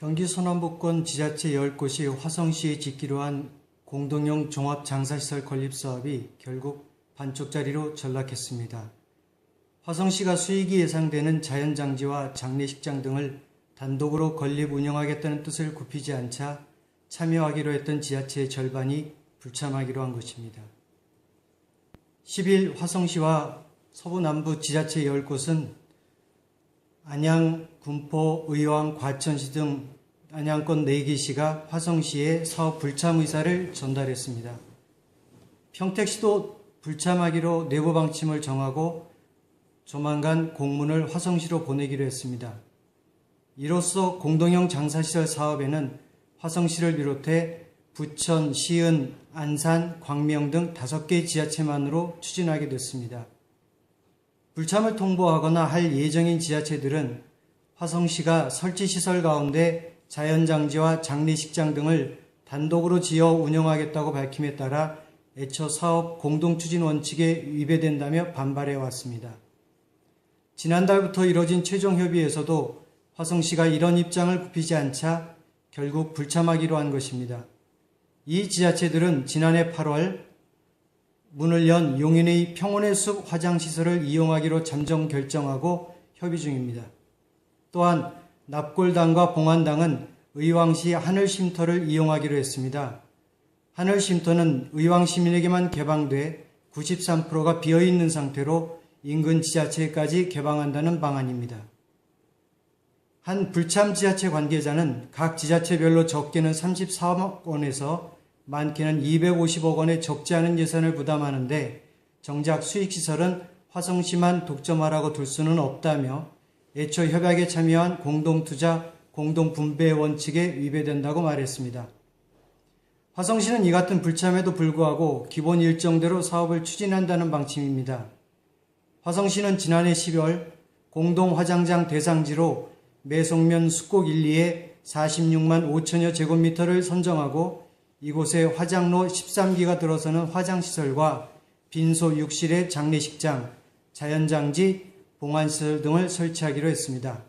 경기 서남북권 지자체 10곳이 화성시에 짓기로 한 공동형 종합장사시설 건립 사업이 결국 반쪽짜리로 전락했습니다. 화성시가 수익이 예상되는 자연장지와 장례식장 등을 단독으로 건립 운영하겠다는 뜻을 굽히지 않자 참여하기로 했던 지자체의 절반이 불참하기로 한 것입니다. 10일 화성시와 서부남부 지자체 10곳은 안양, 군포, 의왕, 과천시 등 안양권 4개시가 화성시에 사업 불참 의사를 전달했습니다. 평택시도 불참하기로 내부 방침을 정하고 조만간 공문을 화성시로 보내기로 했습니다. 이로써 공동형 장사시설 사업에는 화성시를 비롯해 부천, 시은, 안산, 광명 등 5개 지자체만으로 추진하게 됐습니다. 불참을 통보하거나 할 예정인 지자체들은 화성시가 설치시설 가운데 자연장지와 장례식장 등을 단독으로 지어 운영하겠다고 밝힘에 따라 애초 사업 공동추진 원칙에 위배된다며 반발해 왔습니다. 지난달부터 이뤄진 최종 협의에서도 화성시가 이런 입장을 굽히지 않자 결국 불참하기로 한 것입니다. 이 지자체들은 지난해 8월 문을 연 용인의 평온의 숲 화장시설을 이용하기로 잠정 결정하고 협의 중입니다. 또한 납골당과 봉안당은 의왕시 하늘쉼터를 이용하기로 했습니다. 하늘쉼터는 의왕 시민에게만 개방돼 93%가 비어있는 상태로 인근 지자체까지 개방한다는 방안입니다. 한 불참 지자체 관계자는 각 지자체별로 적게는 34억 원에서 많게는 250억 원의 적지 않은 예산을 부담하는데 정작 수익시설은 화성시만 독점하라고 둘 수는 없다며 애초 협약에 참여한 공동투자, 공동분배 원칙에 위배된다고 말했습니다. 화성시는 이 같은 불참에도 불구하고 기본 일정대로 사업을 추진한다는 방침입니다. 화성시는 지난해 10월 공동화장장 대상지로 매송면 숙곡 1, 2에 46만 5천여 제곱미터를 선정하고 이곳에 화장로 13기가 들어서는 화장시설과 빈소 6실의 장례식장, 자연장지, 봉안시설 등을 설치하기로 했습니다.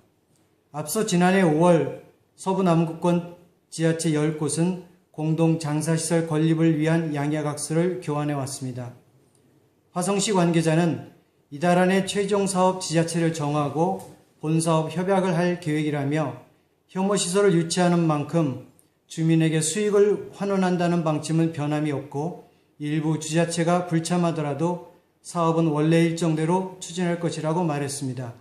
앞서 지난해 5월 서부 남구권 지하체 10곳은 공동 장사시설 건립을 위한 양해각서를 교환해 왔습니다. 화성시 관계자는 이달 안에 최종 사업 지자체를 정하고 본사업 협약을 할 계획이라며 혐오시설을 유치하는 만큼 주민에게 수익을 환원한다는 방침은 변함이 없고 일부 지자체가 불참하더라도 사업은 원래 일정대로 추진할 것이라고 말했습니다.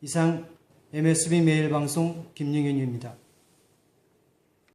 이상 MSB 매일 방송 김영현입니다.